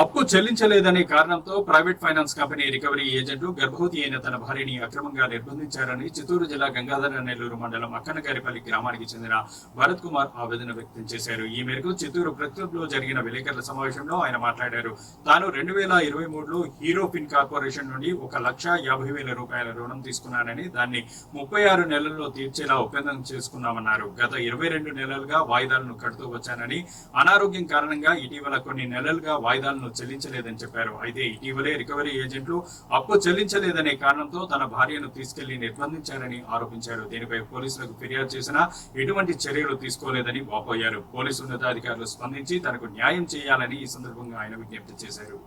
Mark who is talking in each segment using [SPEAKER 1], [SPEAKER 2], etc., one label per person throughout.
[SPEAKER 1] అప్పు చెల్లించలేదనే కారణంతో private finance company recovery ఏజెంట్లు గర్భవతి అయిన తన భార్యని అక్రమంగా నిర్బంధించారని చిత్తూరు జిల్లా గంగాధర నెల్లూరు మండలం అక్కనగారిపల్లి గ్రామానికి చెందిన భరత్ కుమార్ ఆవేదన వ్యక్తం చేశారు. ఈ మేరకు చిత్తూరు ప్రెస్ జరిగిన విలేకరుల సమావేశంలో ఆయన మాట్లాడారు. తాను రెండు వేల ఇరవై మూడులో హీరో ఫిన్ కార్పొరేషన్ నుండి ఒక లక్ష యాభై వేల రూపాయల రుణం తీసుకున్నానని దాన్ని ముప్పై ఆరు నెలల్లో తీర్చేలా ఒప్పందం చేసుకున్నామన్నారు. గత ఇరవై రెండు నెలలుగా వాయిదాలను కడుతూ వచ్చానని అనారోగ్యం కారణంగా ఇటీవల కొన్ని నెలలుగా వాయిదాలను చెల్లించలేదని చెప్పారు. అయితే ఇటీవలే రికవరీ ఏజెంట్లు అప్పు చెల్లించలేదనే కారణంతో తన భార్యను తీసుకెళ్ళి నిర్బంధించారని ఆరోపించారు. దీనిపై పోలీసులకు ఫిర్యాదు చేసినా ఎటువంటి చర్యలు తీసుకోలేదని వాపోయారు. పోలీసు ఉన్నతాధికారులు స్పందించి తనకు న్యాయం చేయాలని ఈ సందర్భంగా ఆయన విజ్ఞప్తి చేశారు.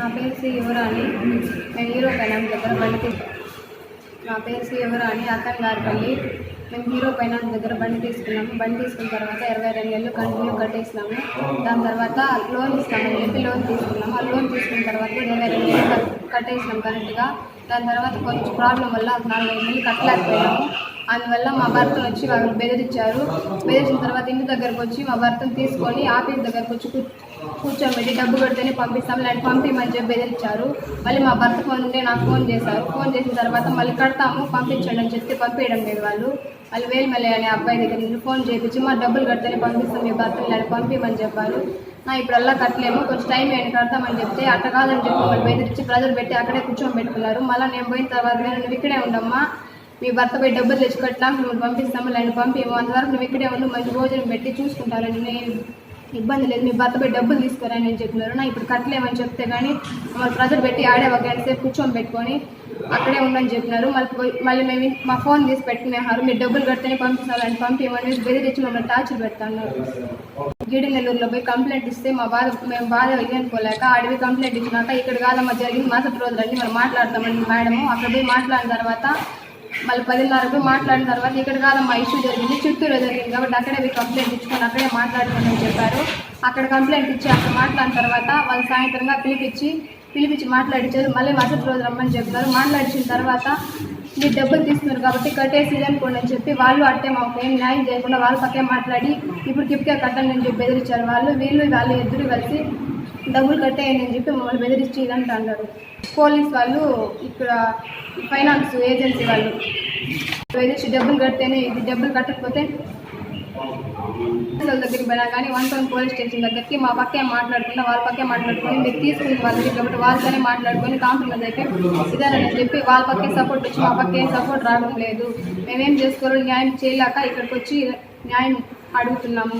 [SPEAKER 2] నా పేరు శ్రీ యువరాణి. మేము హీరో ఫైనాన్స్ దగ్గర బండి నా పేరు శ్రీ యువరాణి అక్కన్ గారిపల్లి మేము హీరో ఫైనాన్స్ దగ్గర బండి తీసుకున్నాము బండి తీసుకున్న తర్వాత ఇరవై రెండు నెలలు కంటిన్యూ కట్టేసినాము. దాని తర్వాత లోన్ ఇస్తామని చెప్పి లోన్ తీసుకున్నాము. ఆ లోన్ తీసుకున్న తర్వాత ఇరవై రెండు నెలలు కట్టేసినాం కరెక్ట్గా. దాని తర్వాత కొంచెం ప్రాబ్లం వల్ల నాలుగు నాలుగైదు నెలలు కట్టలేకపోయాము అందువల్ల మా భర్తను వచ్చి వాళ్ళని బెదిరించారు. బెదిరించిన తర్వాత ఇంటి దగ్గరకు వచ్చి మా భర్తను తీసుకొని ఆఫీస్ దగ్గరకు వచ్చి కూర్చోబెట్టి డబ్బు కడితేనే పంపిస్తాం. లేదంటే పంపించమని చెప్పి బెదిరించారు. మళ్ళీ మా భర్త ఫోన్ ఉంటే నాకు ఫోన్ చేశారు. ఫోన్ చేసిన తర్వాత మళ్ళీ కడతాము పంపించండి అని చెప్తే పంపించడం లేదు వాళ్ళు. వాళ్ళు వేలుమల్లి అనే అబ్బాయి దగ్గర నుంచి ఫోన్ చేయించి మా డబ్బులు కడితేనే పంపిస్తాం మీ భర్తను లేదా పంపించమని చెప్పారు. నా ఇప్పుడల్లా కట్టలేము కొంచెం టైం వేయండి కడతామని చెప్తే అట్ట కాదని చెప్పి వాళ్ళు బెదిరించి ప్రజలు పెట్టి అక్కడే కూర్చోబెట్టుకున్నారు. మళ్ళీ నేను పోయిన తర్వాత నేను ఇక్కడే ఉండమ్మా మీ భర్త పోయి డబ్బులు తెచ్చుకోవట్లా? మిమ్మల్ని పంపిస్తాము? లేని పంపిము అంతవరకు నువ్వు ఇక్కడే ఉండి మంచి భోజనం పెట్టి చూసుకుంటారని నేను ఇబ్బంది లేదు. మీ భర్త పోయి డబ్బులు తీసుకురాని నేను చెప్పినారు. నా ఇప్పుడు కట్టలేమని చెప్తే కానీ మమ్మల్ని ప్రజలు పెట్టి ఆడే ఒక గంట సేపు కూర్చొని పెట్టుకొని అక్కడే ఉండని చెప్పినారు. మళ్ళీ పోయి మళ్ళీ మేము మా ఫోన్ తీసి పెట్టుకునేవారు. మీరు డబ్బులు కడితేనే పంపిస్తారని పంపించమని బెదిరించి మమ్మల్ని టార్చర్ పెడతాను గీడి నెల్లూరులో పోయి కంప్లైంట్ ఇస్తే మా బాధ మేము బాధ ఇదనుకోలేక అడవి కంప్లైంట్ ఇచ్చినాక ఇక్కడ కాదమ్మా జరిగింది మరుసటి రోజు రండి మనం మాట్లాడతామని మేడము. అక్కడ పోయి మాట్లాడిన తర్వాత మళ్ళీ పదిన్నరకు మాట్లాడిన తర్వాత ఇక్కడ కాదమ్మా ఇష్యూ జరిగింది చిత్తూరులో జరిగింది కాబట్టి అక్కడే మీరు కంప్లైంట్ ఇచ్చుకొని అక్కడే మాట్లాడుకోమని చెప్పారు. అక్కడ కంప్లైంట్ ఇచ్చి అక్కడ మాట్లాడిన తర్వాత వాళ్ళు సాయంత్రంగా పిలిపించి పిలిపించి మాట్లాడించారు. మళ్ళీ మరుసటి రోజు రమ్మని చెప్పారు. మాట్లాడించిన తర్వాత మీరు డబ్బులు తీసుకున్నారు కాబట్టి కట్టేసి అనుకోండి అని చెప్పి వాళ్ళు అట్టే మాకు ఏం న్యాయం చేయకుండా వాళ్ళ పక్కే మాట్లాడి ఇప్పుడు గిఫ్ట్గా కట్టండి అని చెప్పి బెదిరించారు వాళ్ళు. వీళ్ళు వాళ్ళు ఎదురు కలిసి డబ్బులు కట్టేయండి అని చెప్పి మమ్మల్ని బెదిరించి ఇదంతా అన్నారు. పోలీస్ వాళ్ళు ఇక్కడ ఫైనాన్స్ ఏజెన్సీ వాళ్ళు బెదిరించి డబ్బులు కడితేనే ఇది డబ్బులు కట్టకపోతే వాళ్ళ దగ్గరికి పోయినా కానీ వన్ టౌన్ పోలీస్ స్టేషన్ దగ్గరికి మా పక్కే మాట్లాడుకున్నా వాళ్ళ పక్కే మాట్లాడుకొని మీరు తీసుకుని వాళ్ళ దగ్గర కాబట్టి వాళ్ళతోనే మాట్లాడుకొని కాంప్రమైజ్ అయితే ఇదేనని చెప్పి వాళ్ళ పక్కే సపోర్ట్ వచ్చి మా పక్కే సపోర్ట్ రావడం లేదు. మేమేం చేసుకోరు న్యాయం చేయలేక ఇక్కడికి వచ్చి న్యాయం అడుగుతున్నాము.